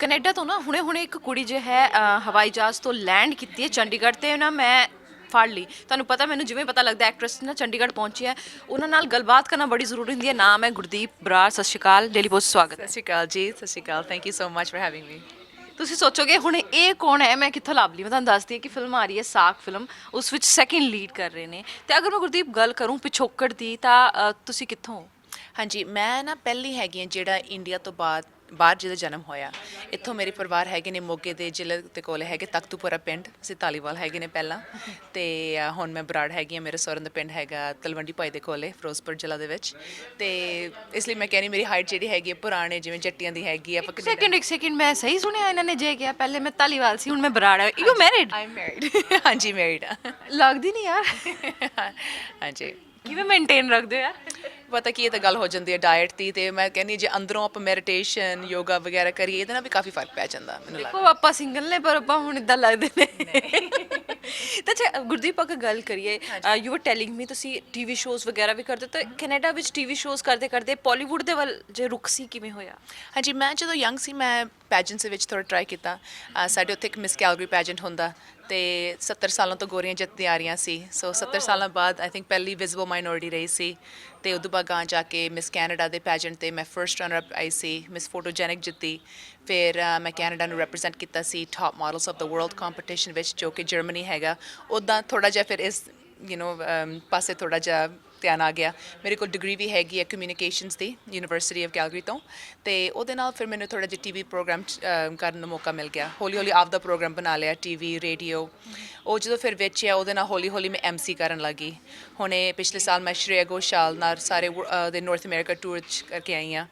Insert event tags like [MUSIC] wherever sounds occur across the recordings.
Canada ਤੋਂ ਨਾ ਹੁਣੇ-ਹੁਣੇ ਇੱਕ ਕੁੜੀ ਜੋ ਹੈ ਅ, ਹਵਾਈ ਜਹਾਜ਼ ਤੋਂ ਲੈਂਡ ਕੀਤੀ ਹੈ ਚੰਡੀਗੜ੍ਹ ਤੇ ਨਾ ਮੈਂ ਫੜ ਲਈ। ਤੁਹਾਨੂੰ ਪਤਾ ਮੈਨੂੰ ਜਿਵੇਂ ਪਤਾ ਲੱਗਦਾ ਐਕਟਰੈਸ ਨਾ ਚੰਡੀਗੜ੍ਹ ਪਹੁੰਚੀ ਹੈ ਉਹਨਾਂ ਨਾਲ ਗੱਲਬਾਤ ਕਰਨਾ ਬੜੀ ਜ਼ਰੂਰੀ ਹੁੰਦੀ ਹੈ। ਨਾਮ ਹੈ ਗੁਰਦੀਪ ਬਰਾੜ। ਸਤਿ ਸ਼੍ਰੀ ਅਕਾਲ। ਡੇਲੀ ਪੋਸਟ ਸਵਾਗਤ ਹੈ। ਸਤਿ ਸ਼੍ਰੀ ਅਕਾਲ ਜੀ। ਸਤਿ ਸ਼੍ਰੀ ਅਕਾਲ। Thank you so much for having me ਤੁਸੀਂ ਸੋਚੋਗੇ ਹੁਣ ਇਹ ਕੌਣ ਹੈ? ਮੈਂ ਕਿੱਥੋਂ ਲੱਭ ਲਈ? ਮੈਂ ਤੁਹਾਨੂੰ ਦੱਸਦੀ ਹਾਂ ਕਿ ਫਿਲਮ ਆ ਰਹੀ ਹੈ ਸਾਕ ਫਿਲਮ। ਉਸ ਵਿੱਚ ਸੈਕਿੰਡ ਲੀਡ ਕਰ ਰਹੇ ਨੇ। ਤੇ ਅਗਰ ਮੈਂ ਗੁਰਦੀਪ ਗੱਲ ਕਰੂੰ ਪਿਛੋਕੜ ਦੀ ਤਾਂ ਅ, ਤੁਸੀਂ ਕਿੱਥੋਂ? ਹੋ ਹਾਂਜੀ ਮੈਂ ਨਾ ਪਹਿਲੀ ਹੈਗੀ ਹਾਂ ਜਿਹੜਾ ਇੰਡੀਆ ਤੋਂ ਬਾਅਦ ਬਾਹਰ ਜਿਹਦਾ ਜਨਮ ਹੋਇਆ। ਇੱਥੋਂ ਮੇਰੇ ਪਰਿਵਾਰ ਹੈਗੇ ਨੇ ਮੋਗੇ ਦੇ ਜ਼ਿਲ੍ਹੇ ਦੇ ਕੋਲ ਹੈਗੇ ਤਖਤੂਪੁਰਾ ਪਿੰਡ ਅਸੀਂ ਧਾਲੀਵਾਲ ਹੈਗੇ ਨੇ ਪਹਿਲਾਂ। ਤੇ ਅ, ਹੁਣ ਮੈਂ ਬਰਾੜ ਹੈਗੀ ਹਾਂ ਮੇਰੇ ਸਹੁਰੇ ਦਾ ਪਿੰਡ ਹੈਗਾ ਤਲਵੰਡੀ ਭਾਈ ਦੇ ਕੋਲੇ ਫਿਰੋਜ਼ਪੁਰ ਜ਼ਿਲ੍ਹਾ ਦੇ ਵਿੱਚ। ਤੇ ਇਸ ਲਈ ਮੈਂ ਕਹਿੰਦੀ ਮੇਰੀ ਹਾਈਟ ਜਿਹੜੀ ਹੈਗੀ ਹੈ ਪੁਰਾਣੇ ਜਿਵੇਂ ਜੱਟੀਆਂ ਦੀ ਹੈਗੀ ਆ ਆਪਾਂ ਸੈਕਿੰਡ ਇੱਕ ਸੈਕਿੰਡ ਮੈਂ ਸਹੀ ਸੁਣਿਆ ਇਹਨਾਂ ਨੇ ਜੇ ਕਿਹਾ ਪਹਿਲੇ ਮੈਂ ਤਾਲੀਵਾਲ ਸੀ ਹੁਣ ਮੈਂ ਬਰਾੜ ਹਾਂ ਯੂ ਮੈਰਿਡ ਆਈ ਮੈਰਿਡ ਹਾਂਜੀ ਮੈਰਿਡ ਲੱਗਦੀ ਨਹੀਂ ਯਾਰ। [LAUGHS] ਹਾਂਜੀ। ਕਿਵੇਂ ਮੇਨਟੇਨ ਰੱਖਦੇ ਹੋ ਯਾਰ? ਪਤਾ ਕੀ ਇਹ ਤਾਂ ਗੱਲ ਹੋ ਜਾਂਦੀ ਹੈ ਡਾਈਟ ਦੀ ਤੇ ਮੈਂ ਕਹਿੰਦੀ ਜੇ ਅੰਦਰੋਂ ਆਪਾਂ ਮੈਡੀਟੇਸ਼ਨ ਯੋਗਾ ਵਗੈਰਾ ਕਰੀਏ ਇਹਦੇ ਨਾਲ ਵੀ ਕਾਫੀ ਫ਼ਰਕ ਪੈ ਜਾਂਦਾ ਮੈਨੂੰ ਲੱਗਦਾ। ਦੇਖੋ ਆਪਾਂ ਸਿੰਗਲ ਨੇ ਪਰ ਆਪਾਂ ਹੁਣ ਇਦਾਂ ਲੱਗਦੇ ਨੇ। ਤਾਂ ਅੱਛਾ ਗੁਰਦੀਪ ਅਗਰ ਗੱਲ ਕਰੀਏ। ਯੂ ਵਰ ਟੈਲਿੰਗ ਮੀ ਤੁਸੀਂ ਟੀਵੀ ਸ਼ੋਜ਼ ਵਗੈਰਾ ਵੀ ਕਰਦੇ ਤਾਂ ਕੈਨੇਡਾ ਵਿੱਚ ਟੀਵੀ ਸ਼ੋਜ਼ ਕਰਦੇ ਕਰਦੇ ਬਾਲੀਵੁੱਡ ਦੇ ਵੱਲ ਜੇ ਰੁਖ ਸੀ ਕਿਵੇਂ ਹੋਇਆ? ਹਾਂਜੀ ਮੈਂ ਜਦੋਂ ਯੰਗ ਸੀ ਮੈਂ ਪੈਜੈਂਟਸ ਦੇ ਵਿੱਚ ਥੋੜਾ ਟਰਾਈ ਕੀਤਾ। ਸਾਡੇ ਉੱਥੇ ਇੱਕ ਮਿਸ ਕੈਲਗਰੀ ਪੈਜੈਂਟ ਹੁੰਦਾ ਤੇ 70 ਸਾਲਾਂ ਤੋਂ ਗੋਰੀਆਂ ਜਿੱਤਦੀਆਂ ਆ ਰਹੀਆਂ ਸੀ। ਸੋ 70 ਸਾਲਾਂ ਬਾਅਦ ਆਈ ਥਿੰਕ ਪਹਿਲੀ ਵਿਜ਼ੀਬਲ ਮਾਈਨੋਰਿਟੀ ਰਹੀ ਸੀ। ਤੇ ਉਦੋਂ ਬਾਅਦ ਗਾਂ ਜਾ ਕੇ ਮਿਸ ਕੈਨੇਡਾ ਦੇ ਪੈਜੈਂਟ ਤੇ ਮੈਂ ਫਰਸਟ ਰਨਰ ਅਪ ਆਈ ਸੀ ਮਿਸ ਫੋਟੋਜੈਨਿਕ ਜਿੱਤੀ। ਫਿਰ ਮੈਂ ਕੈਨੇਡਾ ਨੂੰ ਰਿਪਰੈਜ਼ੈਂਟ ਕੀਤਾ ਸੀ top models of the world competition ਵਿੱਚ ਜੋ ਕਿ ਜਰਮਨੀ ਹੈਗਾ। ਉਦਾਂ ਥੋੜਾ ਜਿਹਾ ਫਿਰ ਇਸ ਯੂ نو ਪਾਸੇ ਥੋੜਾ ਜਿਹਾ ਧਿਆਨ ਆ ਗਿਆ। ਮੇਰੇ ਕੋਲ ਡਿਗਰੀ ਵੀ ਹੈਗੀ ਹੈ ਕਮਿਊਨੀਕੇਸ਼ਨਸ ਦੀ ਯੂਨੀਵਰਸਿਟੀ ਆਫ ਕੈਲਗਰੀ ਤੋਂ। ਤੇ ਉਹਦੇ ਨਾਲ ਫਿਰ ਮੈਨੂੰ ਥੋੜਾ ਜਿਹਾ ਟੀਵੀ ਪ੍ਰੋਗਰਾਮ ਕਰਨ ਦਾ ਮੌਕਾ ਮਿਲ ਗਿਆ। ਹੌਲੀ ਹੌਲੀ ਆਪਦਾ ਪ੍ਰੋਗਰਾਮ ਬਣਾ ਲਿਆ ਟੀਵੀ ਰੇਡੀਓ ਉਹ ਜਦੋਂ ਫਿਰ ਵੇਚਿਆ ਉਹਦੇ ਨਾਲ ਹੌਲੀ ਹੌਲੀ ਮੈਂ ਐਮਸੀ ਕਰਨ ਲੱਗੀ। ਹੁਣੇ ਪਿਛਲੇ ਸਾਲ ਮੈਂ ਸ਼੍ਰੇਆ ਘੋਸ਼ਾਲ ਨਾਲ ਸਾਰੇ ਵ- ਅਹ, ਦੇ ਨਾਰਥ ਅਮਰੀਕਾ ਟੂਰ ਕਰਕੇ ਆਈ ਹਾਂ।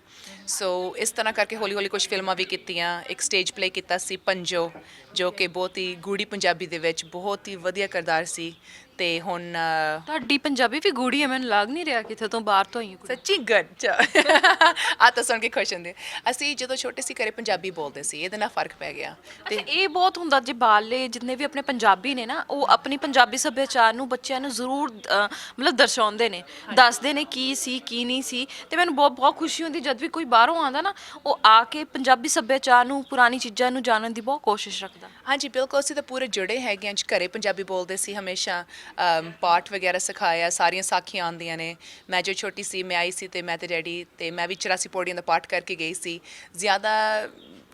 ਸੋ ਇਸ ਤਰ੍ਹਾਂ ਕਰਕੇ ਹੌਲੀ ਹੌਲੀ ਕੁਝ ਫਿਲਮਾਂ ਵੀ ਕੀਤੀਆਂ। ਇੱਕ ਸਟੇਜ ਪਲੇ ਕੀਤਾ ਸੀ ਪੰਜੋ ਜੋ ਕਿ ਬਹੁਤ ਹੀ ਗੂੜੀ ਪੰਜਾਬੀ ਦੇ ਵਿੱਚ ਬਹੁਤ ਹੀ ਵਧੀਆ ਕਿਰਦਾਰ ਸੀ। ਤੇ ਹੁਣ ਤੁਹਾਡੀ ਪੰਜਾਬੀ ਵੀ ਗੂੜੀ ਹੈ ਮੈਨੂੰ ਲੱਗ ਨਹੀਂ ਰਿਹਾ ਕਿਥੇ ਤੋਂ ਬਾਹਰ ਤੋਂ ਆਈ ਹਾਂ ਸੱਚੀ ਗੁੱਡ ਆ ਤਾਂ ਸੁਣ ਕੇ ਖੁਸ਼ ਹੁੰਦੇ। ਅਸੀਂ ਜਦੋਂ ਛੋਟੇ ਸੀ ਘਰੇ ਪੰਜਾਬੀ ਬੋਲਦੇ ਸੀ ਇਹਦੇ ਨਾਲ ਫ਼ਰਕ ਪੈ ਗਿਆ। ਤੇ ਇਹ ਬਹੁਤ ਹੁੰਦਾ ਜੇ ਬਾਲੇ ਜਿੰਨੇ ਵੀ ਆਪਣੇ ਪੰਜਾਬੀ ਨੇ ਨਾ ਉਹ ਆਪਣੀ ਪੰਜਾਬੀ ਸੱਭਿਆਚਾਰ ਨੂੰ ਬੱਚਿਆਂ ਨੂੰ ਜ਼ਰੂਰ ਅ, ਮਤਲਬ ਦਰਸਾਉਂਦੇ ਨੇ ਦੱਸਦੇ ਨੇ ਕੀ ਸੀ ਕੀ ਨਹੀਂ ਸੀ। ਤੇ ਮੈਨੂੰ ਬਹੁਤ ਬਹੁਤ ਖੁਸ਼ੀ ਹੁੰਦੀ ਜਦ ਵੀ ਕੋਈ ਬਾਹਰੋਂ ਆਂਦਾ ਨਾ ਉਹ ਆ ਕੇ ਪੰਜਾਬੀ ਸੱਭਿਆਚਾਰ ਨੂੰ ਪੁਰਾਣੀ ਚੀਜ਼ਾਂ ਨੂੰ ਜਾਣਨ ਦੀ ਬਹੁਤ ਕੋਸ਼ਿਸ਼ ਰੱਖਦਾ। ਹਾਂਜੀ ਬਿਲਕੁਲ ਅਸੀਂ ਤਾਂ ਪੂਰੇ ਜੁੜੇ ਹੈਗੇ ਹਾਂ ਜੀ ਘਰੇ ਪੰਜਾਬੀ ਬੋਲਦੇ ਸੀ ਹਮੇਸ਼ਾ ਅਮ, ਪਾਠ ਵਗੈਰਾ ਸਿਖਾਇਆ ਸਾਰੀਆਂ ਸਾਖੀਆਂ ਆਉਂਦੀਆਂ ਨੇ। ਮੈਂ ਜੋ ਛੋਟੀ ਸੀ ਮੈਂ ਆਈ ਸੀ ਤੇ ਮੈਂ ਤੇ ਡੈਡੀ ਤੇ ਮੈਂ ਵੀ 84 ਪੌੜੀਆਂ ਦਾ ਪਾਠ ਕਰਕੇ ਗਈ ਸੀ। ਜ਼ਿਆਦਾ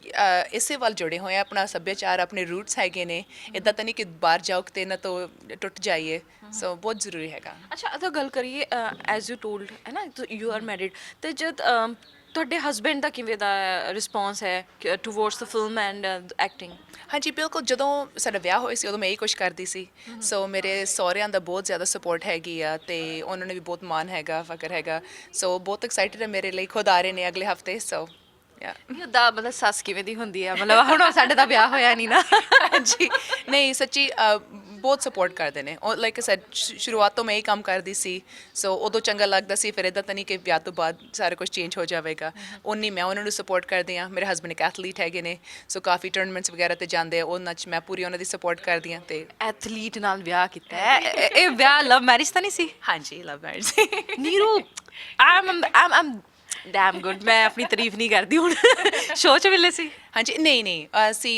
ਅ, ਇਸੇ ਵੱਲ ਜੁੜੇ ਹੋਏ ਆ ਆਪਣਾ ਸੱਭਿਆਚਾਰ ਆਪਣੇ ਰੂਟਸ ਹੈਗੇ ਨੇ। ਇਦਾਂ ਤਾਂ ਨਹੀਂ ਕਿ ਬਾਹਰ ਜਾਓ ਕਿਤੇ ਨਾ ਤੋਂ ਟੁੱਟ ਜਾਈਏ। ਸੋ ਬਹੁਤ ਜ਼ਰੂਰੀ ਹੈਗਾ। ਅੱਛਾ ਅਗਰ ਗੱਲ ਕਰੀਏ ਐਜ਼ ਯੂ ਟੋਲਡ ਹੈ ਨਾ ਯੂ ਆਰ ਮੈਰਿਡ ਤੇ ਜਦ ਤੁਹਾਡੇ ਹਸਬੰਡ ਦਾ ਕਿਵੇਂ ਦਾ ਰਿਸਪੌਂਸ ਹੈ towards the film and acting ਹਾਂਜੀ ਬਿਲਕੁਲ ਜਦੋਂ ਸਾਡਾ ਵਿਆਹ ਹੋਇਆ ਸੀ ਉਦੋਂ ਮੈਂ ਇਹੀ ਕੁਛ ਕਰਦੀ ਸੀ। ਸੋ ਮੇਰੇ ਸਹੁਰਿਆਂ ਦਾ ਬਹੁਤ ਜ਼ਿਆਦਾ ਸਪੋਰਟ ਹੈਗੀ ਆ ਤੇ ਉਹਨਾਂ ਨੇ ਵੀ ਬਹੁਤ ਮਾਣ ਹੈਗਾ ਫਕਰ ਹੈਗਾ। ਸੋ ਬਹੁਤ ਐਕਸਾਈਟਡ ਹੈ ਮੇਰੇ ਲਈ ਖੁਦ ਆ ਰਹੇ ਨੇ ਅਗਲੇ ਹਫ਼ਤੇ ਸੋ ਯਾ ਦਾ ਮਤਲਬ ਸੱਸ ਕਿਵੇਂ ਦੀ ਹੁੰਦੀ ਹੈ ਮਤਲਬ ਹੁਣ ਸਾਡੇ ਦਾ ਵਿਆਹ ਹੋਇਆ ਨਹੀਂ ਨਾ। [LAUGHS] ਹਾਂਜੀ। ਨਹੀਂ ਸੱਚੀ ਬਹੁਤ ਸਪੋਰਟ ਕਰਦੇ ਨੇ। ਉਹ ਲਾਈਕ ਸੈਡ ਸ਼ੁਰੂਆਤ ਤੋਂ ਮੈਂ ਇਹ ਕੰਮ ਕਰਦੀ ਸੀ। ਸੋ ਉਦੋਂ ਚੰਗਾ ਲੱਗਦਾ ਸੀ ਫਿਰ ਇਦਾਂ ਤਾਂ ਨਹੀਂ ਕਿ ਵਿਆਹ ਤੋਂ ਬਾਅਦ ਸਾਰਾ ਕੁਝ ਚੇਂਜ ਹੋ ਜਾਵੇਗਾ। ਉਨੀ ਮੈਂ ਉਹਨਾਂ ਨੂੰ ਸਪੋਰਟ ਕਰਦੀ ਆ ਮੇਰੇ ਹਸਬੰਡ ਇੱਕ ਐਥਲੀਟ ਹੈਗੇ ਨੇ। ਸੋ ਕਾਫੀ ਟੂਰਨਾਮੈਂਟਸ ਵਗੈਰਾ ਤੇ ਜਾਂਦੇ ਆ। ਉਹਨਾਂ 'ਚ ਮੈਂ ਪੂਰੀ ਉਹਨਾਂ ਦੀ ਸਪੋਰਟ ਕਰਦੀ ਆ ਤੇ ਐਥਲੀਟ ਨਾਲ ਵਿਆਹ ਕੀਤਾ ਹੈ। ਇਹ- ਇਹ ਵਿਆਹ ਲਵ ਮੈਰਿਜ ਤਾਂ ਨਹੀਂ ਸੀ? ਹਾਂਜੀ love marriage Neeru I'm I'm I'm damn good ਮੈਂ ਆਪਣੀ ਤਾਰੀਫ ਨਹੀਂ ਕਰਦੀ ਹੁਣ। ਸ਼ੋਅ 'ਚ ਮਿਲੇ ਸੀ? ਹਾਂਜੀ ਨਹੀਂ ਨਹੀਂ ਅਸੀਂ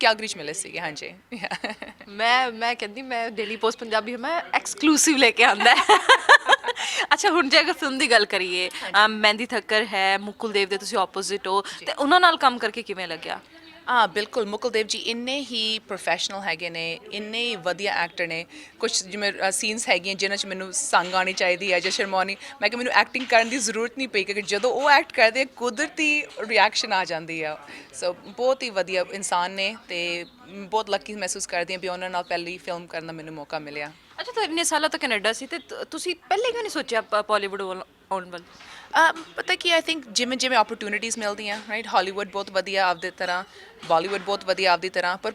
ਕੈਲਗਰੀ 'ਚ ਮਿਲੇ ਸੀਗੇ ਹਾਂਜੀ। ਮੈਂ ਮੈਂ ਕਹਿੰਦੀ ਮੈਂ ਡੇਲੀ ਪੋਸਟ ਪੰਜਾਬੀ ਹਾਂ, ਮੈਂ ਐਕਸਕਲੂਸਿਵ ਲੈ ਕੇ ਆਂਦਾ ਅੱਛਾ ਹੁਣ ਜੇ ਅਗਰ ਫਿਲਮ ਦੀ ਗੱਲ ਕਰੀਏ ਮਹਿੰਦੀ ਥੱਕਰ ਹੈ ਮੁਕੁਲ ਦੇਵ ਦੇ ਤੁਸੀਂ ਆਪੋਜ਼ਿਟ ਹੋ ਤੇ ਉਹਨਾਂ ਨਾਲ ਕੰਮ ਕਰਕੇ ਕਿਵੇਂ ਲੱਗਿਆ? ਹਾਂ ਬਿਲਕੁਲ। ਮੁਕੁਲਦੇਵ ਜੀ ਇੰਨੇ ਹੀ ਪ੍ਰੋਫੈਸ਼ਨਲ ਹੈਗੇ ਨੇ ਇੰਨੇ ਹੀ ਵਧੀਆ ਐਕਟਰ ਨੇ। ਕੁਝ ਜਿਵੇਂ ਸੀਨਸ ਹੈਗੀਆਂ ਜਿਨ੍ਹਾਂ 'ਚ ਮੈਨੂੰ ਸੰਗ ਆਣੀ ਚਾਹੀਦੀ ਹੈ ਜਾਂ ਸ਼ਰਮਾਉਣੀ। ਮੈਂ ਕਿ ਮੈਨੂੰ ਐਕਟਿੰਗ ਕਰਨ ਦੀ ਜ਼ਰੂਰਤ ਨਹੀਂ ਪਈ ਕਿਉਂਕਿ ਜਦੋਂ ਉਹ ਐਕਟ ਕਰਦੇ ਆ, ਕੁਦਰਤੀ ਰਿਐਕਸ਼ਨ ਆ ਜਾਂਦੀ ਆ। ਸੋ ਬਹੁਤ ਹੀ ਵਧੀਆ ਇਨਸਾਨ ਨੇ ਤੇ ਬਹੁਤ ਲੱਕੀ ਮਹਿਸੂਸ ਕਰਦੀ ਹਾਂ ਵੀ ਉਹਨਾਂ ਨਾਲ ਪਹਿਲੀ ਫਿਲਮ ਕਰਨ ਦਾ ਮੈਨੂੰ ਮੌਕਾ ਮਿਲਿਆ। ਅੱਛਾ ਤਾਂ ਇੰਨੇ ਸਾਲਾਂ ਤੋਂ ਕੈਨੇਡਾ ਸੀ ਤੇ ਤੁਸੀਂ ਪਹਿਲੇ ਕਿਉਂ ਨਹੀਂ ਸੋਚਿਆ ਬਾਲੀਵੁੱਡ ਆਉਣ ਵੱਲ? ਪਤਾ ਕੀ ਆਈ ਥਿੰਕ ਜਿਵੇਂ ਜਿਵੇਂ ਓਪਰਚ्युनिटीज ਮਿਲਦੀਆਂ ਰਾਈਟ ਹਾਲੀਵੁੱਡ ਬਹੁਤ ਵਧੀਆ ਆਪਦੇ ਤਰ੍ਹਾਂ ਬਾਲੀਵੁੱਡ ਬਹੁਤ ਵਧੀਆ ਆਪਦੀ ਤਰ੍ਹਾਂ, ਪਰ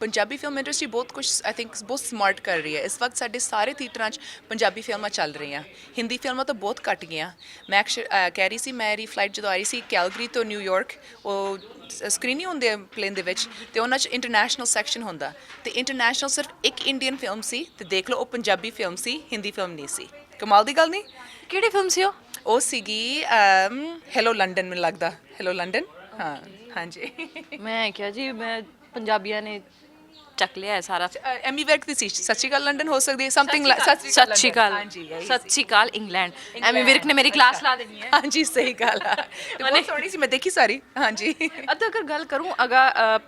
ਪੰਜਾਬੀ ਫਿਲਮ ਇੰਡਸਟਰੀ ਬਹੁਤ ਕੁਝ ਆਈ ਥਿੰਕ ਬਹੁਤ ਸਮਾਰਟ ਕਰ ਰਹੀ ਹੈ। ਇਸ ਵਕਤ ਸਾਡੇ ਸਾਰੇ ਥੀਏਟਰਾਂ 'ਚ ਪੰਜਾਬੀ ਫਿਲਮਾਂ ਚੱਲ ਰਹੀਆਂ। ਹਿੰਦੀ ਫਿਲਮਾਂ ਤਾਂ ਬਹੁਤ ਘਟ ਗਈਆਂ। ਮੈਂ ਐਕਚੁ- ਕਹਿ ਰਹੀ ਸੀ ਮੇਰੀ ਫਲਾਈਟ ਜਦੋਂ ਆ ਰਹੀ ਸੀ ਕੈਲਗਰੀ ਤੋਂ ਨਿਊਯਾਰਕ ਉਹ ਸਕਰੀਨ ਹੀ ਹੁੰਦੇ ਪਲੇਨ ਦੇ ਵਿੱਚ, ਤੇ ਉਹਨਾਂ 'ਚ ਇੰਟਰਨੈਸ਼ਨਲ ਸੈਕਸ਼ਨ ਹੁੰਦਾ। ਤੇ ਇੰਟਰਨੈਸ਼ਨਲ ਸਿਰਫ ਇੱਕ ਇੰਡੀਅਨ ਫਿਲਮ ਸੀ, ਤੇ ਦੇਖ ਲਓ ਉਹ ਪੰਜਾਬੀ ਫਿਲਮ ਸੀ, ਹਿੰਦੀ ਫਿਲਮ ਨਹੀਂ ਸੀ। ਕਮਾਲ ਦੀ ਗੱਲ ਨਹੀਂ? ਕਿਹੜੀ ਫਿਲਮ ਸੀ ਉਹ? ਉਹ ਸੀਗੀ ਹੈਲੋ ਲੰਡਨ ਮੈਨੂੰ ਲੱਗਦਾ। ਹੈਲੋ ਲੰਡਨ ਹਾਂ, ਹਾਂਜੀ। ਮੈਂ ਕਿਹਾ ਜੀ, ਮੈਂ ਪੰਜਾਬੀਆਂ ਨੇ ਚੱਕ ਲਿਆ ਹੈ ਸਾਰਾ। ਐਮੀ ਵਰਕ ਦੀ ਸੀ। ਸਤਿ ਸ਼੍ਰੀ ਅਕਾਲ ਲੰਡਨ ਹੋ ਸਕਦੀ ਹੈ ਸਮਥਿੰਗ ਸਤਿ ਸ਼੍ਰੀ ਅਕਾਲ ਹਾਂਜੀ ਇਹੀ ਸਤਿ ਸ਼੍ਰੀ ਅਕਾਲ ਇੰਗਲੈਂਡ। ਐਮੀ ਵਿਰਕ ਨੇ ਮੇਰੀ ਕਲਾਸ ਲਾ ਦੇਣੀ ਹੈ। ਹਾਂਜੀ ਸਹੀ ਗੱਲ ਆ। ਤੇ ਬਹੁਤ ਸੋਹਣੀ ਸੀ ਮੈਂ ਦੇਖੀ ਸਾਰੀ। ਹਾਂਜੀ। ਅੱਧਾ ਅਗਰ ਗੱਲ ਕਰੂੰ ਅਗਾ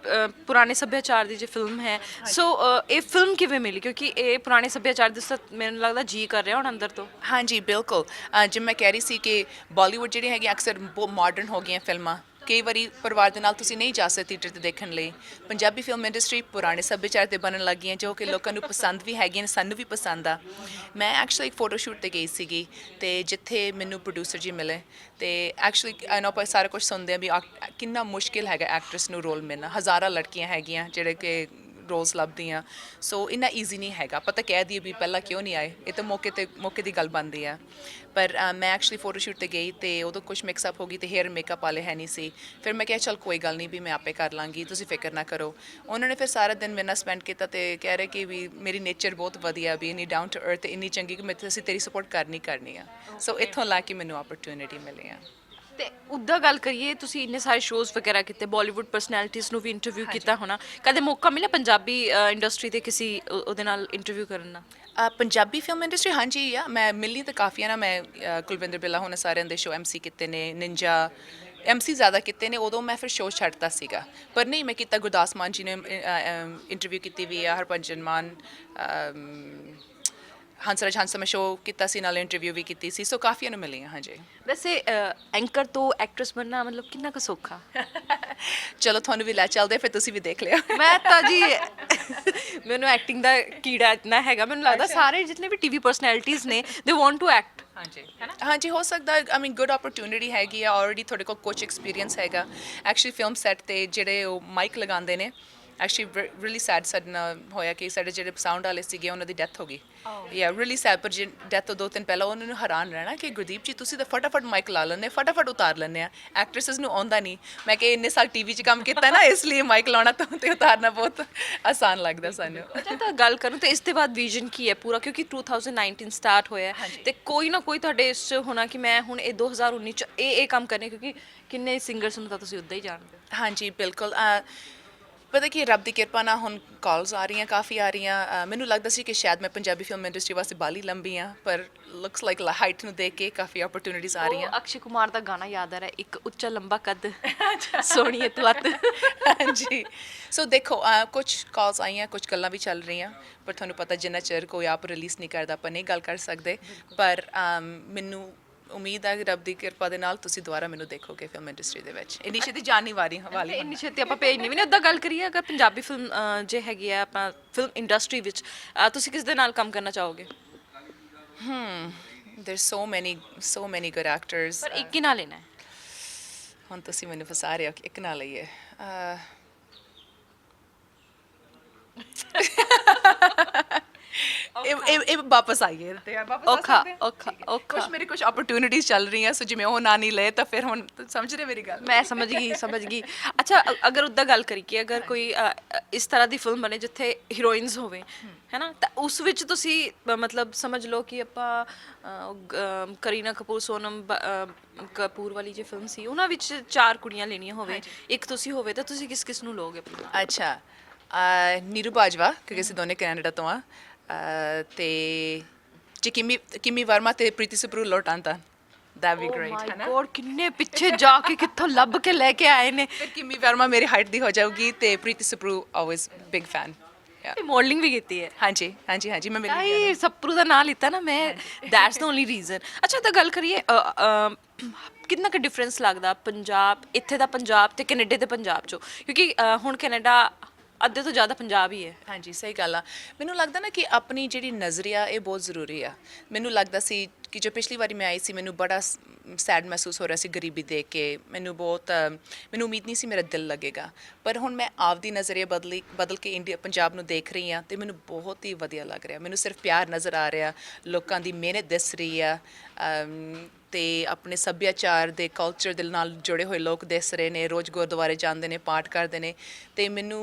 ਪੁਰਾਣੇ ਸੱਭਿਆਚਾਰ ਦੀ ਜੇ ਫਿਲਮ ਹੈ ਸੋ ਇਹ ਫਿਲਮ ਕਿਵੇਂ ਮਿਲੀ? ਕਿਉਂਕਿ ਇਹ ਪੁਰਾਣੇ ਸੱਭਿਆਚਾਰ ਦੇ ਸਾਥ ਮੈਨੂੰ ਲੱਗਦਾ ਜੀ ਕਰ ਰਿਹਾ ਹੁਣ ਅੰਦਰ ਤੋਂ। ਹਾਂਜੀ ਬਿਲਕੁਲ। ਜਿਵੇਂ ਮੈਂ ਕਹਿ ਰਹੀ ਸੀ ਕਿ ਬਾਲੀਵੁੱਡ ਜਿਹੜੇ ਹੈਗੇ ਅਕਸਰ ਮਾਡਰਨ ਹੋ ਗਈਆਂ ਫਿਲਮਾਂ। ਕਈ ਵਾਰੀ ਪਰਿਵਾਰ ਦੇ ਨਾਲ ਤੁਸੀਂ ਨਹੀਂ ਜਾ ਸਕਦੇ ਥੀਏਟਰ ਤੇ ਦੇਖਣ ਲਈ। ਪੰਜਾਬੀ ਫਿਲਮ ਇੰਡਸਟਰੀ ਪੁਰਾਣੇ ਸੱਭਿਆਚਾਰ ਤੇ ਬਣਨ ਲੱਗ ਗਈਆਂ ਜੋ ਕਿ ਲੋਕਾਂ ਨੂੰ ਪਸੰਦ ਵੀ ਹੈਗੀਆਂ ਨੇ, ਸਾਨੂੰ ਵੀ ਪਸੰਦ ਆ। ਮੈਂ ਐਕਚੁਅਲੀ ਇੱਕ ਫੋਟੋ ਸ਼ੂਟ ਤੇ ਗਈ ਸੀਗੀ ਤੇ ਜਿੱਥੇ ਮੈਨੂੰ ਪ੍ਰੋਡਿਊਸਰ ਜੀ ਮਿਲੇ। ਤੇ ਐਕਚੁਅਲੀ ਆਈ ਨੋ ਪਰ ਸਾਰਾ ਕੁਝ ਸੁਣਦੇ ਆ ਵੀ ਆਕ- ਕਿੰਨਾ ਮੁਸ਼ਕਿਲ ਹੈਗਾ ਐਕਟਰਸ ਨੂੰ ਰੋਲ ਮਿਲਣਾ। ਹਜ਼ਾਰਾਂ ਲੜਕੀਆਂ ਹੈਗੀਆਂ ਜਿਹੜੇ ਕਿ ਰੋਜ਼ ਲੱਭਦੀ ਆ ਸੋ ਇੰਨਾ ਈਜ਼ੀ ਨਹੀਂ ਹੈਗਾ। ਪਤਾ ਕਹਿ ਦਈਏ ਵੀ ਪਹਿਲਾਂ ਕਿਉਂ ਨਹੀਂ ਆਏ? ਇਹ ਤਾਂ ਮੌਕੇ ਤੇ, ਮੌਕੇ ਦੀ ਗੱਲ ਬਣਦੀ ਆ। ਪਰ ਮੈਂ ਐਕਚੁਅਲੀ ਫੋਟੋ ਸ਼ੂਟ ਤੇ ਗਈ ਤੇ ਉਦੋਂ ਕੁਝ ਮਿਕਸ ਅਪ ਹੋ ਗਈ ਤੇ ਹੇਅਰ ਮੇਕਅਪ ਵਾਲੇ ਹੈ ਨਹੀਂ ਸੀ। ਫਿਰ ਮੈਂ ਕਿਹਾ, ਚਲ ਕੋਈ ਗੱਲ ਨਹੀਂ ਵੀ ਮੈਂ ਆਪੇ ਕਰ ਲਾਂਗੀ। ਤੁਸੀਂ ਫਿਕਰ ਨਾ ਕਰੋ। ਉਹਨਾਂ ਨੇ ਫਿਰ ਸਾਰਾ ਦਿਨ ਮੇਰੇ ਨਾਲ ਸਪੈਂਡ ਕੀਤਾ ਤੇ ਕਹਿ ਰਹੇ ਕਿ ਵੀ ਮੇਰੀ ਨੇਚਰ ਬਹੁਤ ਵਧੀਆ ਵੀ ਇੰਨੀ ਡਾਊਨ ਟੂ ਅਰਥ ਇੰਨੀ ਚੰਗੀ ਕਿ ਮੈਂ ਤੇ ਅਸੀਂ ਤੇਰੀ ਸਪੋਰਟ ਕਰਨੀ ਕਰਨੀ ਆ। ਸੋ ਇੱਥੋਂ ਲਾ ਕੇ ਮੈਨੂੰ ਆਪਰਚੂਨਿਟੀ ਮਿਲੀ ਆ। ਤੇ ਉੱਦਾਂ ਗੱਲ ਕਰੀਏ ਤੁਸੀਂ ਇੰਨੇ ਸਾਰੇ ਸ਼ੋਜ਼ ਵਗੈਰਾ ਕੀਤੇ ਬਾਲੀਵੁੱਡ ਪਰਸਨੈਲਿਟੀਜ਼ ਨੂੰ ਵੀ ਇੰਟਰਵਿਊ ਕੀਤਾ ਹੋਣਾ। ਕਦੇ ਮੌਕਾ ਮਿਲਿਆ ਪੰਜਾਬੀ ਇੰਡਸਟਰੀ ਦੇ ਕਿਸੇ ਉਹਦੇ ਨਾਲ ਇੰਟਰਵਿਊ ਕਰਨ ਦਾ? ਅ, ਪੰਜਾਬੀ ਫਿਲਮ ਇੰਡਸਟਰੀ ਹਾਂਜੀ ਆ। ਮੈਂ ਮਿਲੀ ਤਾਂ ਕਾਫੀ ਆ ਨਾ। ਮੈਂ ਅ, ਕੁਲਵਿੰਦਰ ਬਿੱਲਾ ਹੁਣ ਸਾਰਿਆਂ ਦੇ ਸ਼ੋ ਐਮਸੀ ਕੀਤੇ ਨੇ ਨਿੰਜਾ ਐਮਸੀ ਜ਼ਿਆਦਾ ਕੀਤੇ ਨੇ। ਉਦੋਂ ਮੈਂ ਫਿਰ ਸ਼ੋਅ ਛੱਡਤਾ ਸੀਗਾ। ਪਰ ਨਹੀਂ ਮੈਂ ਕੀਤਾ ਗੁਰਦਾਸ ਮਾਨ ਜੀ ਨੇ ਇੰਟਰਵਿਊ ਕੀਤੀ ਵੀ ਆ ਹਰਪੰਜਨ ਮਾਨ ਅਮ, ਹੰਸਰਾਜ ਹੰਸਮਾ ਸ਼ੋਅ ਕੀਤਾ ਸੀ ਨਾਲ ਇੰਟਰਵਿਊ ਵੀ ਕੀਤੀ ਸੀ ਸੋ ਕਾਫੀ ਨੂੰ ਮਿਲੀ ਹਾਂ ਹਾਂਜੀ। ਵੈਸੇ ਐਂਕਰ ਤੋਂ ਐਕਟ੍ਰੈਸ ਬਣਨਾ ਮਤਲਬ ਕਿੰਨਾ ਕੁ ਸੌਖਾ? [LAUGHS] ਚਲੋ ਤੁਹਾਨੂੰ ਵੀ ਲੈ ਚੱਲਦੇ ਫਿਰ ਤੁਸੀਂ ਵੀ ਦੇਖ ਲਿਓ। ਮੈਂ ਤਾਂ ਜੀ ਮੈਨੂੰ ਐਕਟਿੰਗ ਦਾ ਕੀੜਾ ਇਤਨਾ ਹੈਗਾ ਮੈਨੂੰ ਲੱਗਦਾ ਸਾਰੇ ਜਿੰਨੇ ਵੀ ਟੀਵੀ ਪਰਸਨੈਲਿਟੀਆਂ ਨੇ ਦੇ ਵਾਂਟ ਟੂ ਐਕਟ ਹਾਂਜੀ। ਹੈਨਾ ਹਾਂਜੀ ਹੋ ਸਕਦਾ ਆਈ ਮੀਨ ਗੁੱਡ ਓਪਰਚੁਨਿਟੀ ਹੈਗੀ ਆ ਆਲਰੇਡੀ ਤੁਹਾਡੇ ਕੋਲ ਕੁਝ ਐਕਸਪੀਰੀਅੰਸ ਹੈਗਾ। ਐਕਚੁਅਲੀ ਫਿਲਮ ਸੈੱਟ ਤੇ ਜਿਹੜੇ ਉਹ ਮਾਈਕ ਲਗਾਉਂਦੇ ਨੇ ਐਕਚੁਅਲੀ ਰੀਲੀ ਸੈਡ ਸਡਨ ਹੋਇਆ ਕਿ ਸਾਡੇ ਜਿਹੜੇ ਸਾਊਂਡ ਵਾਲੇ ਸੀਗੇ ਉਹਨਾਂ ਦੀ ਡੈਥ ਹੋ ਗਈ। ਯਾ ਰੀਲੀ ਸੈਡ ਪਰ ਡੈਥ ਤੋਂ ਦੋ ਦਿਨ ਪਹਿਲਾਂ ਉਹਨਾਂ ਨੂੰ ਹੈਰਾਨ ਰਹਿਣਾ ਕਿ ਗੁਰਦੀਪ ਜੀ ਤੁਸੀਂ ਤਾਂ ਫਟਾਫਟ ਮਾਈਕ ਲਾ ਲੈਂਦੇ ਫਟਾਫਟ ਉਤਾਰ ਲੈਂਦੇ ਆ ਐਕਟ੍ਰੈਸਸ ਨੂੰ ਆਉਂਦਾ ਨਹੀਂ। ਮੈਂ ਕਿ ਇੰਨੇ ਸਾਲ ਟੀਵੀ 'ਚ ਕੰਮ ਕੀਤਾ ਨਾ ਇਸ ਲਈ ਮਾਈਕ ਲਾਉਣਾ ਤਾਂ ਤੇ ਉਤਾਰਨਾ ਬਹੁਤ ਆਸਾਨ ਲੱਗਦਾ ਸਾਨੂੰ। ਅੱਛਾ ਤਾਂ ਗੱਲ ਕਰੂੰ ਤੇ ਇਸ ਦੇ ਬਾਅਦ ਵਿਜ਼ਨ ਕੀ ਹੈ ਪੂਰਾ? ਕਿਉਂਕਿ 2019 ਸਟਾਰਟ ਹੋਇਆ ਤੇ ਕੋਈ ਨਾ ਕੋਈ ਤੁਹਾਡੇ ਇਸ 'ਚ ਹੋਣਾ ਕਿ ਮੈਂ ਹੁਣ ਇਹ 2019 ਚ ਇਹ ਇਹ ਕੰਮ ਕਰਨੇ ਕਿਉਂਕਿ ਕਿੰਨੇ ਸਿੰਗਰਸ ਨੂੰ ਤਾਂ ਤੁਸੀਂ ਉਦਾਂ ਹੀ ਜਾਣਦੇ ਹੋ। ਹਾਂਜੀ ਬਿਲਕੁਲ। ਪਤਾ ਕਿ ਰੱਬ ਦੀ ਕਿਰਪਾ ਨਾਲ ਹੁਣ ਕਾਲਸ ਆ ਰਹੀਆਂ ਕਾਫੀ ਆ ਰਹੀਆਂ। ਮੈਨੂੰ ਲੱਗਦਾ ਸੀ ਕਿ ਸ਼ਾਇਦ ਮੈਂ ਪੰਜਾਬੀ ਫਿਲਮ ਇੰਡਸਟਰੀ ਵਾਸਤੇ ਬਾਲੀ ਲੰਬੀ ਆ ਪਰ ਲੁੱਕਸ ਲਾਈਕ ਹਾਈਟ ਨੂੰ ਦੇਖ ਕੇ ਕਾਫੀ ਓਪਰਚੁਨਿਟੀਜ਼ ਆ ਰਹੀਆਂ। ਅਕਸ਼ੇ ਕੁਮਾਰ ਦਾ ਗਾਣਾ ਯਾਦ ਆ ਰਿਹਾ ਇੱਕ ਉੱਚਾ ਲੰਬਾ ਕੱਦ ਸੋਹਣੀ ਇਤਵਤ ਹਾਂਜੀ। ਸੋ ਦੇਖੋ ਕੁਝ ਕਾਲਸ ਆਈਆਂ ਕੁਝ ਗੱਲਾਂ ਵੀ ਚੱਲ ਰਹੀਆਂ ਪਰ ਤੁਹਾਨੂੰ ਪਤਾ ਜਿੰਨਾ ਚਿਰ ਕੋਈ ਆਪ ਰਿਲੀਜ਼ ਨਹੀਂ ਕਰਦਾ ਆਪਾਂ ਨਹੀਂ ਗੱਲ ਕਰ ਸਕਦੇ। ਪਰ ਮੈਨੂੰ ਉਮੀਦ ਹੈ ਕਿ ਰੱਬ ਦੀ ਕਿਰਪਾ ਦੇ ਨਾਲ ਤੁਸੀਂ ਦੁਬਾਰਾ ਮੈਨੂੰ ਦੇਖੋਗੇ ਫਿਲਮ ਇੰਡਸਟਰੀ ਦੇ ਵਿੱਚ। ਇੰਨੀ ਛੇਤੀ ਜਾਣ ਨਹੀਂ ਵਾਲੀ ਵਾਲੀ ਇੰਨੀ ਛੇਤੀ ਆਪਾਂ ਭੇਜਣੀ ਵੀ ਨਹੀਂ ਉਦਾਂ ਗੱਲ ਕਰੀਏ ਅਗਰ ਪੰਜਾਬੀ ਫਿਲਮ ਜੇ ਹੈਗੀ ਆ ਆਪਾਂ ਫਿਲਮ ਇੰਡਸਟਰੀ ਵਿੱਚ ਤੁਸੀਂ ਕਿਸ ਦੇ ਨਾਲ ਕੰਮ ਕਰਨਾ ਚਾਹੋਗੇ? There so many so many good actors ਪਰ ਇੱਕ ਹੀ ਨਾਲ ਲੈਣਾ ਹੁਣ ਤੁਸੀਂ ਮੈਨੂੰ ਫਸਾ ਰਹੇ ਹੋ ਕਿ ਇੱਕ ਨਾ ਲਈਏ ਅਹ, ਇਹ ਇਹ- ਵਾਪਸ ਆਈਏ ਤੇ ਵਾਪਸ ਆ ਔਖਾ ਸਕਦੇ? ਹਾਂ? ਔਖਾ ਠੀਕ ਹੈ। ਕੁਛ ਮੇਰੀ ਕੁਝ ਆਪਰਚੂਨਿਟੀਜ਼ ਚੱਲ ਰਹੀਆਂ ਸੋ ਜਿਵੇਂ ਉਹ ਨਾ ਨਹੀਂ ਲਏ ਤਾਂ ਫਿਰ ਹੁਣ ਸਮਝ ਰਹੇ ਮੇਰੀ ਗੱਲ? ਮੈਂ ਸਮਝ ਗਈ ਸਮਝ ਗਈ। ਅੱਛਾ ਅਗਰ ਉੱਦਾਂ ਗੱਲ ਕਰੀਏ ਅਗਰ ਕੋਈ ਇਸ ਤਰ੍ਹਾਂ ਦੀ ਫਿਲਮ ਬਣੇ ਜਿੱਥੇ ਹੀਰੋਇਨਸ ਹੋਵੇ ਹੈਨਾ ਤਾਂ ਉਸ ਵਿੱਚ ਤੁਸੀਂ ਮਤਲਬ ਸਮਝ ਲਓ ਕਿ ਆਪਾਂ ਕਰੀਨਾ ਕਪੂਰ ਸੋਨਮ ਕਪੂਰ ਵਾਲੀ ਜੇ ਫਿਲਮ ਸੀ ਉਹਨਾਂ ਵਿੱਚ ਚਾਰ ਕੁੜੀਆਂ ਲੈਣੀਆਂ ਹੋਵੇ। ਇੱਕ ਤੁਸੀਂ ਹੋਵੇ ਤਾਂ ਤੁਸੀਂ ਕਿਸ ਕਿਸ ਨੂੰ ਲੋਗੇ ਅੱਛਾ। ਅਹ ਨੀਰੂ ਬਾਜਵਾ ਕਿਉਂਕਿ ਅਸੀਂ ਦੋਨੇ ਕੈਨੇਡਾ ਤੋਂ ਆ। ਤੇ ਜੀ ਕਿਮੀ ਕਿਮੀ ਵਰਮਾ ਤੇ ਪ੍ਰੀਤੀ ਸੁਪਰੂ ਲੋਟਾਂਤਾ that be great ਮਾਈ ਹੈ ਨਾ ਗੋਡ ਕਿੰਨੇ ਪਿੱਛੇ ਜਾ ਕੇ ਕਿੱਥੋਂ ਲੱਭ ਕੇ ਲੈ ਕੇ ਆਏ ਨੇ? ਫਿਰ ਕਿਮੀ ਵਰਮਾ ਮੇਰੀ ਹਾਈਟ ਦੀ ਹੋ ਜਾਊਗੀ ਤੇ Preeti Sapru always big fan modelling ਵੀ ਕੀਤੀ ਹੈ। ਹਾਂਜੀ ਹਾਂਜੀ ਹਾਂਜੀ ਮੈਂ ਮਿਲੀ ਸਪਰੂ ਦਾ ਨਾਂ ਲਿੱਤਾ ਨਾ ਮੈਂ ਦੈਟਸ ਦ ਓਨਲੀ ਰੀਜ਼ਨ ਅੱਛਾ ਤਾਂ ਗੱਲ ਕਰੀਏ ਕਿੰਨਾ ਕੁ ਡਿਫਰੈਂਸ ਲੱਗਦਾ ਪੰਜਾਬ ਇੱਥੇ ਦਾ ਪੰਜਾਬ ਤੇ ਕੈਨੇਡਾ ਦੇ ਪੰਜਾਬ ਚੋਂ? ਕਿਉਂਕਿ ਹੁਣ ਕੈਨੇਡਾ ਅੱਧੇ ਤੋਂ ਜ਼ਿਆਦਾ ਪੰਜਾਬ ਹੀ ਹੈ। ਹਾਂਜੀ, ਸਹੀ ਗੱਲ ਆ। ਮੈਨੂੰ ਲੱਗਦਾ ਨਾ ਕਿ ਆਪਣੀ ਜਿਹੜੀ ਨਜ਼ਰੀਆ, ਇਹ ਬਹੁਤ ਜ਼ਰੂਰੀ ਆ। ਮੈਨੂੰ ਲੱਗਦਾ ਸੀ ਕਿ ਜੋ ਪਿਛਲੀ ਵਾਰੀ ਮੈਂ ਆਈ ਸੀ ਮੈਨੂੰ ਬੜਾ ਸੈਡ ਮਹਿਸੂਸ ਹੋ ਰਿਹਾ ਸੀ ਗਰੀਬੀ ਦੇਖ ਕੇ। ਮੈਨੂੰ ਬਹੁਤ ਮੈਨੂੰ ਉਮੀਦ ਨਹੀਂ ਸੀ ਮੇਰਾ ਦਿਲ ਲੱਗੇਗਾ। ਪਰ ਹੁਣ ਮੈਂ ਆਪਦੀ ਨਜ਼ਰੀਆ ਬਦਲੀ ਬਦਲ ਕੇ ਇੰਡੀਆ ਪੰਜਾਬ ਨੂੰ ਦੇਖ ਰਹੀ ਹਾਂ ਤੇ ਮੈਨੂੰ ਬਹੁਤ ਹੀ ਵਧੀਆ ਲੱਗ ਰਿਹਾ। ਮੈਨੂੰ ਸਿਰਫ ਪਿਆਰ ਨਜ਼ਰ ਆ ਰਿਹਾ ਲੋਕਾਂ ਦੀ ਮਿਹਨਤ ਦਿਸ ਰਹੀ ਆ ਅਮ, ਤੇ ਆਪਣੇ ਸੱਭਿਆਚਾਰ ਦੇ ਕਲਚਰ ਦੇ ਨਾਲ ਜੁੜੇ ਹੋਏ ਲੋਕ ਦਿਸ ਰਹੇ ਨੇ ਰੋਜ਼ ਗੁਰਦੁਆਰੇ ਜਾਂਦੇ ਨੇ ਪਾਠ ਕਰਦੇ ਨੇ ਤੇ ਮੈਨੂੰ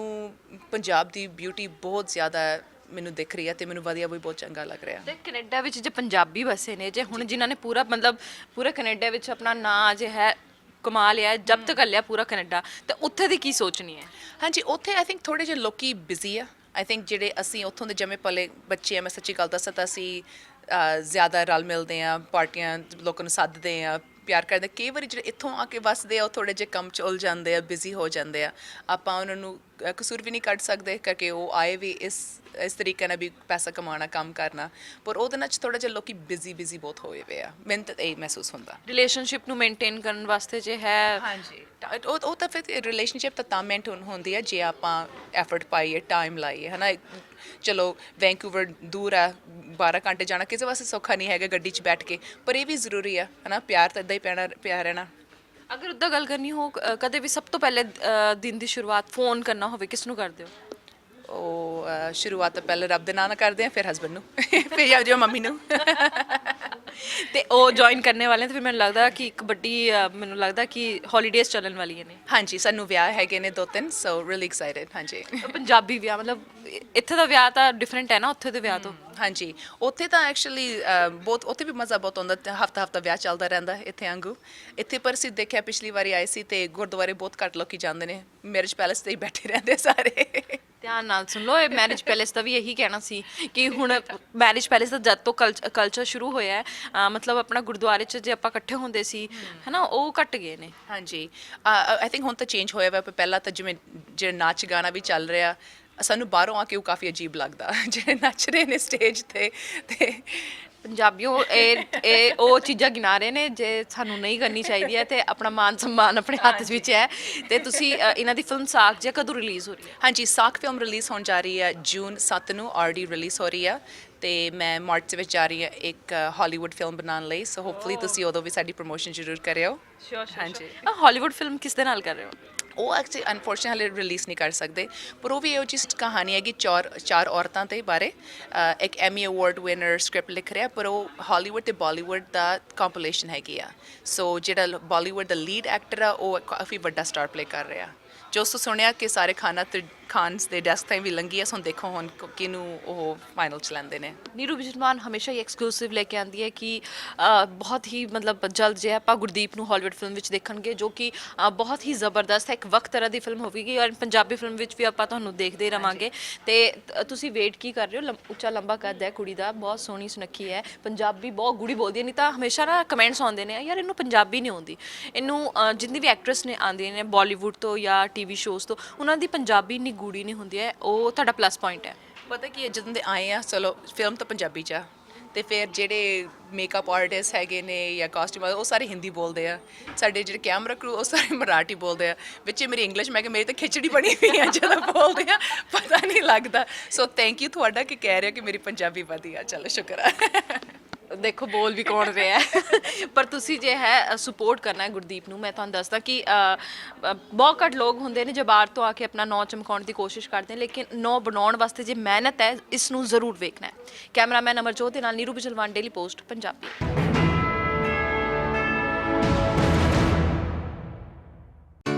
ਪੰਜਾਬ ਦੀ ਬਿਊਟੀ ਬਹੁਤ ਜ਼ਿਆਦਾ ਮੈਨੂੰ ਦਿਖ ਰਹੀ ਹੈ ਤੇ ਮੈਨੂੰ ਵਧੀਆ ਵੀ ਬਹੁਤ ਚੰਗਾ ਲੱਗ ਰਿਹਾ। ਤੇ ਕੈਨੇਡਾ ਵਿੱਚ ਜੇ ਪੰਜਾਬੀ ਵਸੇ ਨੇ ਜੇ ਹੁਣ ਜਿਨ੍ਹਾਂ ਨੇ ਪੂਰਾ ਮਤਲਬ ਪੂਰੇ ਕੈਨੇਡਾ ਵਿੱਚ ਆਪਣਾ ਨਾਂ ਜੇ ਹੈ ਕਮਾ ਲਿਆ ਜਬਤ ਕਰ ਲਿਆ ਪੂਰਾ ਕੈਨੇਡਾ ਤੇ ਉੱਥੇ ਦੀ ਕੀ ਸੋਚਣੀ ਹੈ? ਹਾਂਜੀ ਉੱਥੇ ਆਈ ਥਿੰਕ ਥੋੜੇ ਜਿਹੇ ਲੋਕੀ ਬਿਜ਼ੀ ਆ। ਆਈ ਥਿੰਕ ਜਿਹੜੇ ਅਸੀਂ ਉੱਥੋਂ ਦੇ ਜੰਮੇ ਪਲੇ ਬੱਚੇ ਆ ਮੈਂ ਸੱਚੀ ਗੱਲ ਦੱਸਾਂ ਤਾਂ ਅਸੀਂ ਅਹ, ਜ਼ਿਆਦਾ ਰਲ ਮਿਲਦੇ ਆ ਪਾਰਟੀਆਂ ਲੋਕਾਂ ਨੂੰ ਸੱਦਦੇ ਆ ਪਿਆਰ ਕਰਦੇ ਕਈ ਵਾਰੀ ਜਿਹੜੇ ਇੱਥੋਂ ਆ ਕੇ ਵਸਦੇ ਆ ਉਹ ਥੋੜੇ ਜਿਹੇ ਕੰਮ ਚ ਉਲ ਜਾਂਦੇ ਆ ਬਿਜ਼ੀ ਹੋ ਜਾਂਦੇ ਆ। ਆਪਾਂ ਉਹਨਾਂ ਨੂੰ ਕਸੂਰ ਵੀ ਨਹੀਂ ਕੱਢ ਸਕਦੇ ਕਰਕੇ ਉਹ ਆਏ ਵੀ ਇਸ ਇਸ ਤਰੀਕੇ ਨਾਲ ਵੀ ਪੈਸਾ ਕਮਾਉਣਾ ਕੰਮ ਕਰਨਾ। ਪਰ ਉਹਦੇ ਨਾਲ ਥੋੜਾ ਜਿਹਾ ਲੋਕੀ ਬਿਜ਼ੀ ਬਿਜ਼ੀ ਬਹੁਤ ਹੋਏ ਵੇ ਆ। ਮੈਨੂੰ ਤਾਂ ਇਹ ਮਹਿਸੂਸ ਹੁੰਦਾ। ਰਿਲੇਸ਼ਨਸ਼ਿਪ ਨੂੰ ਮੇਨਟੇਨ ਕਰਨ ਵਾਸਤੇ ਜੇ ਹੈ ਹਾਂਜੀ। ਉਹ ਉਹ ਤਾਂ ਫਿਰ ਰਿਲੇਸ਼ਨਸ਼ਿਪ ਤਾਂ ਤਾਂ ਮੇਨਟੇਨ ਹੁੰਦੀ ਹੈ ਜੇ ਆਪਾਂ ਐਫਰਟ ਪਾਈਏ ਟਾਈਮ ਲਾਈਏ ਹਨਾ? ਇੱਕ- ਚਲੋ ਵੈਂਕੂਵਰ ਦੂਰ ਆ 12 ਘੰਟੇ ਜਾਣਾ ਕਿਸੇ ਵਾਸਤੇ ਸੌਖਾ ਨਹੀਂ ਹੈਗਾ ਗੱਡੀ 'ਚ ਬੈਠ ਕੇ ਪਰ ਇਹ ਵੀ ਜ਼ਰੂਰੀ ਆ ਹਨਾ? ਪਿਆਰ ਤਾਂ ਇਦਾਂ ਹੀ ਪੈਣਾ ਪਿਆਰ ਰਹਿਣਾ ਅਗਰ ਉੱਦਾਂ ਗੱਲ ਕਰਨੀ ਹੋ ਅ, ਕਦੇ ਵੀ ਸਭ ਤੋਂ ਪਹਿਲੇ ਅ, ਦਿਨ ਦੀ ਸ਼ੁਰੂਆਤ ਫੋਨ ਕਰਨਾ ਹੋਵੇ ਕਿਸ ਨੂੰ ਕਰਦੇ ਹੋ? ਉਹ ਸ਼ੁਰੂਆਤ ਤਾਂ ਪਹਿਲੇ ਰੱਬ ਦੇ ਨਾਂ ਨਾਲ ਕਰਦੇ ਆ ਫਿਰ ਹਸਬੰਡ ਨੂੰ [LAUGHS] ਫਿਰ ਜੋ ਮੰਮੀ ਨੂੰ। ਤੇ ਉਹ ਜੁਆਇਨ ਕਰਨੇ ਵਾਲੇ ਨੇ ਤੇ ਫਿਰ ਮੈਨੂੰ ਲੱਗਦਾ ਕਿ ਇੱਕ ਵੱਡੀ ਅ, ਮੈਨੂੰ ਲੱਗਦਾ ਕਿ ਹੌਲੀਡੇਜ਼ ਚੱਲਣ ਵਾਲੀਆਂ ਨੇ। ਹਾਂਜੀ ਸਾਨੂੰ ਵਿਆਹ ਹੈਗੇ ਨੇ ਦੋ ਤਿੰਨ ਸੋ ਰੀਲੀ ਐਕਸਾਈਟਡ ਹਾਂਜੀ। ਪੰਜਾਬੀ ਵਿਆਹ ਮਤਲਬ ਇੱਥੇ ਦਾ ਵਿਆਹ ਤਾਂ ਡਿਫਰੈਂਟ ਹੈ ਨਾ ਉੱਥੇ ਦੇ ਵਿਆਹ ਤੋਂ। ਹਾਂਜੀ। ਉੱਥੇ ਤਾਂ ਐਕਚੁਅਲੀ ਬਹੁਤ ਉੱਥੇ ਵੀ ਮਜ਼ਾ ਬਹੁਤ ਆਉਂਦਾ ਹਫਤਾ ਹਫਤਾ ਵਿਆਹ ਚੱਲਦਾ ਰਹਿੰਦਾ ਇੱਥੇ ਵਾਂਗੂ। ਇੱਥੇ ਪਰ ਅਸੀਂ ਦੇਖਿਆ ਪਿਛਲੀ ਵਾਰੀ ਆਏ ਸੀ ਤੇ ਗੁਰਦੁਆਰੇ ਬਹੁਤ ਘੱਟ ਲੋਕੀ ਜਾਂਦੇ ਨੇ। ਮੈਰਿਜ ਪੈਲੇਸ ਤੇ ਹੀ ਬੈਠੇ ਰਹਿੰਦੇ ਸਾਰੇ। ਧਿਆਨ ਨਾਲ ਸੁਣ ਲਓ ਇਹ ਮੈਰਿਜ ਪੈਲੇਸ ਦਾ ਵੀ ਇਹੀ ਕਹਿਣਾ ਸੀ ਕਿ ਹੁਣ ਮੈਰਿਜ ਪੈਲੇਸ ਦਾ ਜਦ ਤੋਂ ਕਲਚਰ ਸ਼ੁਰੂ ਹੋਇਆ ਹੈ ਅ, ਮਤਲਬ ਆਪਣਾ ਗੁਰਦੁਆਰੇ 'ਚ ਜੇ ਆਪਾਂ ਇਕੱਠੇ ਹੁੰਦੇ ਸੀ ਹਨਾ ਉਹ ਘਟ ਗਏ ਨੇ। ਹਾਂਜੀ। ਆਈ ਥਿੰਕ ਹੁਣ ਤਾਂ ਚੇਂਜ ਹੋਇਆ ਵਾ ਪਰ ਪਹਿਲਾਂ ਤਾਂ ਜਿਵੇਂ ਜਿਹੜਾ ਨਾਚ ਗਾਣਾ ਵੀ ਚੱਲ ਰਿਹਾ ਸਾਨੂੰ ਬਾਹਰੋਂ ਆ ਕੇ ਉਹ ਕਾਫੀ ਅਜੀਬ ਲੱਗਦਾ। ਜਿਹੜੇ ਨੱਚ ਰਹੇ ਨੇ ਸਟੇਜ ਤੇ ਤੇ ਪੰਜਾਬੀਓ ਇਹ ਇਹ ਉਹ ਚੀਜ਼ਾਂ ਗਿਣਾ ਰਹੇ ਨੇ ਜੇ ਸਾਨੂੰ ਨਹੀਂ ਕਰਨੀ ਚਾਹੀਦੀ ਹੈ ਤੇ ਆਪਣਾ ਮਾਨ ਸਨਮਾਨ ਆਪਣੇ ਹੱਥ ਵਿੱਚ ਹੈ। ਤੇ ਤੁਸੀਂ ਅ, ਇਹਨਾਂ ਦੀ ਫਿਲਮ ਸਾਖ ਜੇ ਕਦੋਂ ਰਿਲੀਜ਼ ਹੋ ਰਹੀ ਹੈ? ਹਾਂਜੀ ਸਾਕ ਫਿਲਮ ਰਿਲੀਜ਼ ਹੋਣ ਜਾ ਰਹੀ ਹੈ ਜੂਨ 7 ਨੂੰ ਆਲਰੇਡੀ ਰਿਲੀਜ਼ ਹੋ ਰਹੀ ਹੈ ਤੇ ਮੈਂ ਮਾਰਚ ਦੇ ਵਿੱਚ ਜਾ ਰਹੀ ਹਾਂ ਇੱਕ ਹਾਲੀਵੁੱਡ ਫਿਲਮ ਬਣਾਉਣ ਲਈ ਸੋ ਹੋਪਫੁਲੀ ਤੁਸੀਂ ਉਦੋਂ ਵੀ ਸਾਡੀ ਪ੍ਰੋਮੋਸ਼ਨ ਜ਼ਰੂਰ ਕਰਿਓ। ਸ਼ੋਰ ਹਾਂਜੀ। ਹਾਲੀਵੁੱਡ ਫਿਲਮ ਕਿਸ ਦੇ ਨਾਲ ਕਰ ਰਹੇ ਹੋ? ਉਹ ਐਕਚੁਅਲੀ ਅਨਫੋਰਚੂਨਟਲੀ ਰਿਲੀਜ਼ ਨਹੀਂ ਕਰ ਸਕਦੇ। ਪਰ ਉਹ ਵੀ ਇਹੋ ਜਿਹੀ ਕਹਾਣੀ ਹੈਗੀ ਚਾਰ ਚਾਰ ਔਰਤਾਂ ਦੇ ਬਾਰੇ। ਇੱਕ ਐਮੀ ਅਵਾਰਡ ਵਿਨਰ ਸਕ੍ਰਿਪਟ ਲਿਖ ਰਿਹਾ, ਪਰ ਉਹ ਹਾਲੀਵੁੱਡ ਤੇ ਬਾਲੀਵੁੱਡ ਦਾ ਕੰਪੀਲੇਸ਼ਨ ਹੈਗੀ ਆ। ਸੋ ਜਿਹੜਾ ਬਾਲੀਵੁੱਡ ਦਾ ਲੀਡ ਐਕਟਰ ਆ, ਉਹ ਕਾਫੀ ਵੱਡਾ ਸਟਾਰ ਪਲੇ ਕਰ ਰਿਹਾ। ਜੋ ਸੋ ਸੁਣਿਆ ਕਿ ਸਾਰੇ ਖਾਨਾ ਤੇ ਖਾਨਸ ਦੇ ਡੈਸਕ ਤਾਈਂ ਵੀ ਲੰਗੀ ਆ ਸੋ ਦੇਖੋ ਹੁਣ ਕ- ਕਿਹਨੂੰ ਉਹ ਫਾਈਨਲ ਚ ਲੈਂਦੇ ਨੇ। ਨੀਰੂ ਬਿਜਨਮਾਨ ਹਮੇਸ਼ਾ ਹੀ ਐਕਸਕਲੂਸਿਵ ਲੈ ਕੇ ਆਂਦੀ ਹੈ ਕਿ ਅ, ਬਹੁਤ ਹੀ ਮਤਲਬ ਜਲਦ ਜੇ ਆਪਾਂ ਗੁਰਦੀਪ ਨੂੰ ਹਾਲੀਵੁੱਡ ਫਿਲਮ ਵਿੱਚ ਦੇਖਣਗੇ ਜੋ ਕਿ ਅ, ਬਹੁਤ ਹੀ ਜ਼ਬਰਦਸਤ ਹੈ। ਇੱਕ ਵਕਤ ਤਰ੍ਹਾਂ ਦੀ ਫਿਲਮ ਹੋਵੇਗੀ ਔਰ ਪੰਜਾਬੀ ਫਿਲਮ ਵਿੱਚ ਵੀ ਆਪਾਂ ਤੁਹਾਨੂੰ ਦੇਖਦੇ ਹੀ ਰਵਾਂਗੇ। ਤੇ ਤ- ਤੁਸੀਂ ਵੇਟ ਕੀ ਕਰ ਰਹੇ ਹੋ? ਲੰਬ- ਉੱਚਾ ਲੰਬਾ ਕੱਦ ਹੈ ਕੁੜੀ ਦਾ ਬਹੁਤ ਸੋਹਣੀ ਸੁਨੱਖੀ ਹੈ। ਪੰਜਾਬੀ ਬਹੁਤ ਗੂੜੀ ਬੋਲਦੀ ਹੈ ਨਹੀਂ ਤਾਂ ਹਮੇਸ਼ਾ ਨਾ ਕਮੈਂਟਸ ਆਉਂਦੇ ਨੇ ਯਾਰ ਇਹਨੂੰ ਪੰਜਾਬੀ ਨਹੀਂ ਆਉਂਦੀ। ਇਹਨੂੰ ਅ, ਜਿੰਨੀ ਵੀ ਐਕਟਰੈਸ ਨੇ ਆਉਂਦੀਆਂ ਨੇ ਬਾਲੀਵੁੱਡ ਤੋਂ ਜਾਂ ਟੀਵੀ ਸ਼ੋਜ਼ ਤੋਂ ਉਹਨਾਂ ਦੀ ਪੰਜਾਬੀ ਇੰਨੀ ਗੂੜੀ ਨਹੀਂ ਹੁੰਦੀ ਹੈ, ਉਹ ਤੁਹਾਡਾ ਪਲੱਸ ਪੁਆਇੰਟ ਹੈ। ਪਤਾ ਕੀ ਹੈ, ਜਦੋਂ ਦੇ ਆਏ ਆ, ਚਲੋ ਫਿਲਮ ਤਾਂ ਪੰਜਾਬੀ ਚ ਆ, ਤੇ ਫਿਰ ਜਿਹੜੇ ਮੇਕਅਪ ਆਰਟਿਸਟ ਹੈਗੇ ਨੇ ਜਾਂ ਕਾਸਟਿਊਮ ਉਹ ਸਾਰੇ ਹਿੰਦੀ ਬੋਲਦੇ ਆ। ਸਾਡੇ ਜਿਹੜੇ ਕੈਮਰਾ ਕਰੂ ਉਹ ਸਾਰੇ ਮਰਾਠੀ ਬੋਲਦੇ ਆ। ਵਿੱਚ ਮੇਰੀ ਇੰਗਲਿਸ਼ ਮੈਂ ਕਿ ਮੇਰੀ ਤਾਂ ਖਿਚੜੀ ਬਣੀ ਹੋਈ ਆ, ਜਦੋਂ ਬੋਲਦੇ ਆ, ਪਤਾ ਨਹੀਂ ਲੱਗਦਾ। ਸੋ ਥੈਂਕ ਯੂ ਤੁਹਾਡਾ ਕਿ ਕਹਿ ਰਿਹਾ ਕਿ ਮੇਰੀ ਪੰਜਾਬੀ ਵਧੀਆ ਚਲੋ, ਸ਼ੁਕਰ ਆ। ਦੇਖੋ ਬੋਲ ਵੀ ਕੌਣ ਰਿਹਾ ਹੈ। ਪਰ ਤੁਸੀਂ ਜੇ ਹੈ ਸਪੋਰਟ ਕਰਨਾ ਹੈ ਗੁਰਦੀਪ ਨੂੰ ਮੈਂ ਤੁਹਾਨੂੰ ਦੱਸਦਾ ਕਿ ਅ, ਅ, ਬਹੁਤ ਘੱਟ ਲੋਕ ਹੁੰਦੇ ਨੇ ਜੋ ਬਾਹਰ ਤੋਂ ਆ ਕੇ ਆਪਣਾ ਨਾਂ ਚਮਕਾਉਣ ਦੀ ਕੋਸ਼ਿਸ਼ ਕਰਦੇ ਨੇ ਲੇਕਿਨ ਨਾਂ ਬਣਾਉਣ ਵਾਸਤੇ ਜੇ ਮਿਹਨਤ ਹੈ ਇਸ ਨੂੰ ਜ਼ਰੂਰ ਵੇਖਣਾ ਹੈ। ਕੈਮਰਾਮੈਨ ਅਮਰਜੋਤ ਦੇ ਨਾਲ ਨੀਰੂ ਬਿਜਲਵਾਨ ਡੇਲੀ ਪੋਸਟ ਪੰਜਾਬੀ।